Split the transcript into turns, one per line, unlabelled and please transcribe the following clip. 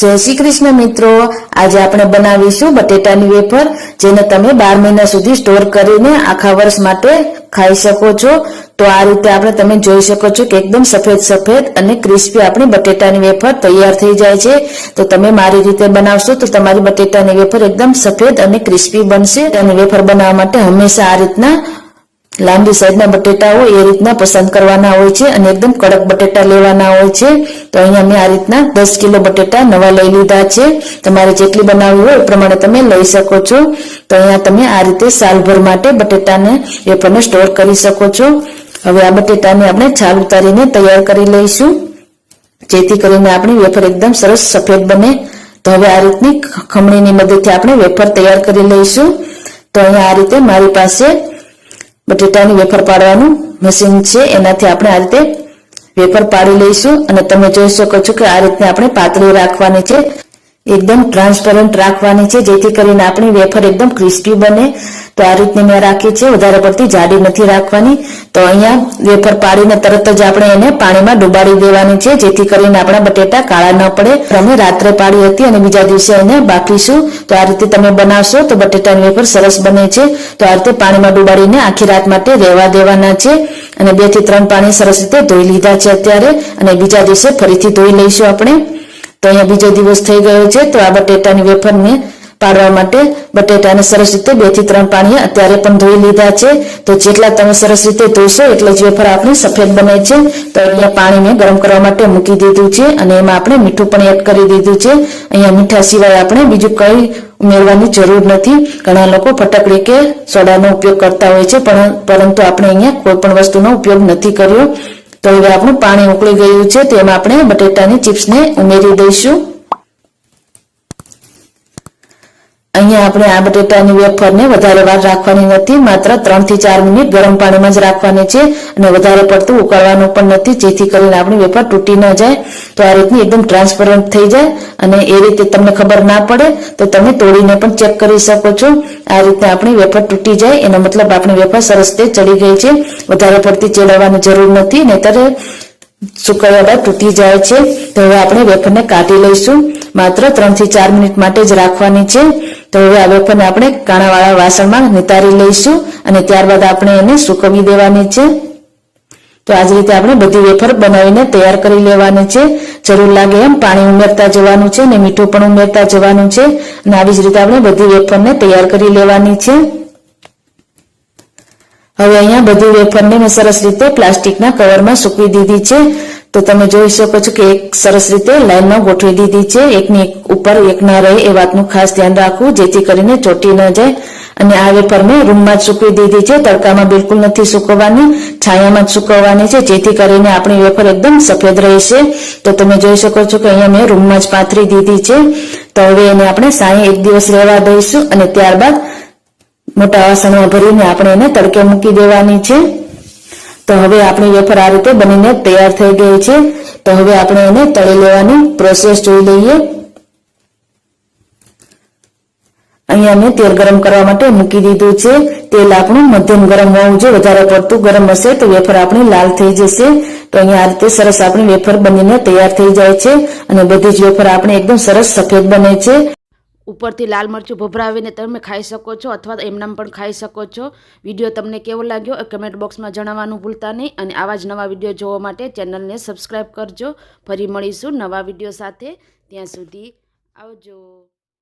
જય શ્રી કૃષ્ણ મિત્રો. આજે આપણે બનાવીશું બટેટાની વેફર, જેને તમે બાર મહિના સુધી સ્ટોર કરીને આખા વર્ષ માટે ખાઈ શકો છો. તો આ રીતે આપણે તમે જોઈ શકો છો કે એકદમ સફેદ સફેદ અને ક્રિસ્પી આપણી બટેટાની વેફર તૈયાર થઈ જાય છે. તો તમે મારી રીતે બનાવશો તો તમારી બટેટાની વેફર એકદમ સફેદ અને ક્રિસ્પી બનશે. અને વેફર બનાવવા માટે હંમેશા આ રીતના લાંબી સાઈઝના બટેટા હોય એ રીતના પસંદ કરવાના હોય છે અને એકદમ કડક બટેટા લેવાના હોય છે. તો અહીંયા મેં આ રીતના દસ કિલો બટેટા નવા લઈ લીધા છે. તમારે જેટલી બનાવવી હોય એ પ્રમાણે તમે લઈ શકો છો. તો અહીંયા તમે આ રીતે સાલભર માટે બટેટાને વેફરને સ્ટોર કરી શકો છો. હવે આ બટેટાને આપણે છાલ ઉતારીને તૈયાર કરી લઈશું. જેથી કરીને આપણી વેફર એકદમ સરસ સફેદ બને. તો હવે આ રીતની ખમણીની મદદથી આપણે વેફર તૈયાર કરી લઈશું. તો અહીંયા આ રીતે મારી પાસે બટેટાની વેફર પાડવાનું મશીન છે. એનાથી આપણે આ રીતે વેફર પાડી લઈશું. અને તમે જોઈ શકો છો કે આ રીતે આપણે પાતળી રાખવાની છે. એકદમ ટ્રાન્સપરન્ટ રાખવાની છે, જેથી કરીને આપણી વેફર એકદમ ક્રિસ્પી બને. તો આ રીતની મેં રાખી છે, વધારે પડતી જાડી નથી રાખવાની. તો અહીંયા વેફર પાડીને તરત જ આપણે એને પાણીમાં ડુબાડી દેવાની છે, જેથી કરીને આપણા બટેટા કાળા ન પડે. અમે રાત્રે પાડી હતી અને બીજા દિવસે એને બાફીશું. તો આ રીતે તમે બનાવશો તો બટેટાની વેફર સરસ બને છે. તો આ રીતે પાણીમાં ડુબાડીને આખી રાત માટે રહેવા દેવાના છે. અને બેથી ત્રણ પાણી સરસ રીતે ધોઈ લીધા છે અત્યારે. અને બીજા દિવસે ફરીથી ધોઈ લઈશું આપણે. તો અહીંયા બીજો દિવસ થઈ ગયો છે, તો આ બટેટાની વેફરને પાડવા માટે બટેટાને સરસ રીતે બેથી ત્રણ પાણી અત્યારે પણ ધોઈ લીધા છે. તો જેટલા તમે સરસ રીતે ધોશો એટલે જ વેફર આપણી સફેદ બને છે. તો અહીંયા પાણીને ગરમ કરવા માટે મૂકી દીધું છે અને એમાં આપણે મીઠું પણ એડ કરી દીધું છે. અહીંયા મીઠા સિવાય આપણે બીજું કંઈ ઉમેરવાની જરૂર નથી. ઘણા લોકો ફટકડી કે સોડાનો ઉપયોગ કરતા હોય છે, પણ પરંતુ આપણે અહીંયા કોઈ પણ વસ્તુનો ઉપયોગ નથી કર્યો. તો હવે આપણું પાણી ઉકળી ગયું છે તેમાં આપણે બટેટાની ચિપ્સને ઉમેરી દઈશું. અહીંયા આપણે આ બટેટાની વેફરને વધારે વાર રાખવાની નથી, માત્ર ત્રણથી ચાર મિનિટ ગરમ પાણીમાં જ રાખવાની છે અને વધારે પડતું ઉકાળવાનું પણ નથી, જેથી કરીને આપણી વેફર તૂટી ન જાય. તો આ રીતની એકદમ ટ્રાન્સપરન્ટ થઈ જાય અને એ રીતે તમને ખબર ના પડે, તો તમે તોડીને પણ ચેક કરી શકો છો. આ રીતે આપણી વેફર તૂટી જાય, એનો મતલબ આપણી વેફર સરસ રીતે ચડી ગઈ છે. વધારે પડતી ચેડવવાની જરૂર નથી, નહીતર સુકાયા બાદ તૂટી જાય છે. તો હવે આપણે વેફરને કાઢી લઈશું. માત્ર ત્રણથી ચાર મિનિટ માટે જ રાખવાની છે. તો હવે આ વેફરને આપણે કાણાવાળા વાસણમાં નિતારી લઈશું અને ત્યારબાદ આપણે એને સુકવી દેવાની છે. તો આ જ રીતે આપણે બધી વેફર બનાવીને તૈયાર કરી લેવાની છે. જરૂર લાગે એમ પાણી ઉમેરતા જવાનું છે અને મીઠું પણ ઉમેરતા જવાનું છે. અને આવી જ રીતે આપણે બધી વેફરને તૈયાર કરી લેવાની છે. હવે અહીંયા બધી વેફરને મેં સરસ રીતે પ્લાસ્ટિકના કવરમાં સૂકવી દીધી છે. તો તમે જોઈ શકો છો કે એક સરસ રીતે લાઈનમાં ગોઠવી દીધી છે. એકની એક ઉપર એક ના રહે એ વાતનું ખાસ ધ્યાન રાખવું, જેથી કરીને ચોટી ન જાય. અને આ વેફર મેં રૂમમાં જ સૂકવી દીધી છે. તડકામાં બિલકુલ નથી સૂકવવાની, છાયામાં જ સૂકવવાની છે, જેથી કરીને આપણી વેફર એકદમ સફેદ રહેશે. તો તમે જોઈ શકો છો કે અહીંયા મેં રૂમમાં જ પાથરી દીધી છે. તો હવે એને આપણે સાંય એક દિવસ રહેવા દઈશું અને ત્યારબાદ મોટા વાસણમાં ભરીને આપણે એને તડકે મૂકી દેવાની છે. તો હવે આપણી વેફર આ રીતે બનીને તૈયાર થઈ ગઈ છે. તો હવે આપણે એને તળી લેવાની પ્રોસેસ જોઈ લઈએ. અહીંયા મેં તેલ ગરમ કરવા માટે મૂકી દીધું છે. તેલ આપણું મધ્યમ ગરમ હોવું જોઈએ. વધારે પડતું ગરમ હશે તો વેફર આપણી લાલ થઈ જશે. તો અહીંયા આ રીતે સરસ આપણી વેફર બનીને તૈયાર થઈ જાય છે. અને બધી જ વેફર આપણે એકદમ સરસ સફેદ બને છે.
ઉપરથી લાલ મરચું ભભરાવીને તમે ખાઈ શકો છો અથવા એમનામ પણ ખાઈ શકો છો. વીડિયો તમને કેવો લાગ્યો એ કમેન્ટ બોક્સમાં જણાવવાનું ભૂલતા નહીં અને આવા જ નવા વીડિયો જોવા માટે ચેનલને સબસ્ક્રાઈબ કરજો. ફરી મળીશું નવા વીડિયો સાથે. ત્યાં સુધી આવજો.